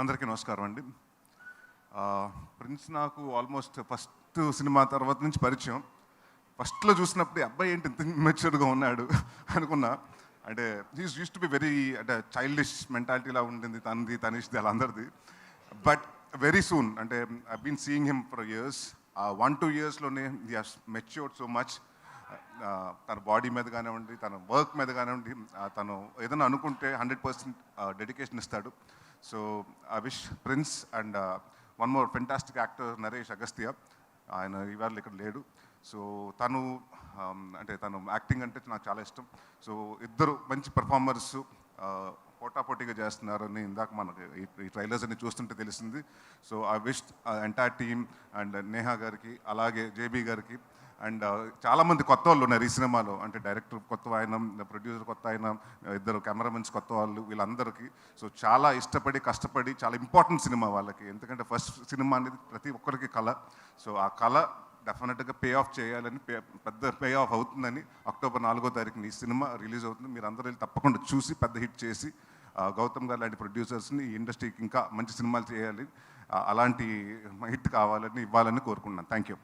అందరికీ నమస్కారం అండి. ప్రిన్స్ నాకు ఆల్మోస్ట్ ఫస్ట్ సినిమా తర్వాత నుంచి పరిచయం. ఫస్ట్లో చూసినప్పుడు అబ్బాయి ఏంటి ఇంత మెచ్యూర్డ్గా ఉన్నాడు? అనుకున్నా. అంటే he's used to be very అంటే చైల్డిష్ మెంటాలిటీలా ఉంటుంది తనది తనిష్ది అలా అందరిది. బట్ వెరీ సూన్ అంటే I been seeing him for years one two ఇయర్స్లోనే he has matured so much తన బాడీ మీద కానివ్వండి తన వర్క్ మీద కానివ్వండి తను ఏదైనా అనుకుంటే హండ్రెడ్ పర్సెంట్ డెడికేషన్ ఇస్తాడు. So I wish Prince and one more fantastic actor Naresh Agastya ఆయన ఇవాళ ఇక్కడ లేడు. సో తను um, అంటే తను యాక్టింగ్ అంటే నాకు చాలా ఇష్టం. సో ఇద్దరు మంచి పర్ఫార్మర్స్ పోటాపోటీగా చేస్తున్నారని ఇందాక మనకి ఈ- ఈ ట్రైలర్స్ అన్ని చూస్తుంటే తెలిసింది. So I wish entire team and Neha గారికి అలాగే జేబీ గారికి అండ్ చాలామంది కొత్త వాళ్ళు ఉన్నారు ఈ సినిమాలో. అంటే డైరెక్టర్ కొత్త ఆయన ప్రొడ్యూసర్ కొత్త ఆయన ఇద్దరు కెమెరామెన్స్ కొత్త వాళ్ళు వీళ్ళందరికీ. సో చాలా ఇష్టపడి కష్టపడి చాలా ఇంపార్టెంట్ సినిమా వాళ్ళకి. ఎందుకంటే ఫస్ట్ సినిమా అనేది ప్రతి ఒక్కరికి కళ. సో ఆ కళ డెఫినెట్గా పే ఆఫ్ చేయాలని పే పెద్ద పే ఆఫ్ అవుతుందని అక్టోబర్ నాలుగో తారీఖున ఈ సినిమా రిలీజ్ అవుతుంది. మీరు అందరూ తప్పకుండా చూసి పెద్ద హిట్ చేసి గౌతమ్ గారు లాంటి ప్రొడ్యూసర్స్ని ఈ ఇండస్ట్రీకి ఇంకా మంచి సినిమాలు చేయాలి. అలాంటి హిట్ కావాలని ఇవ్వాలని కోరుకుంటున్నాను. Thank you.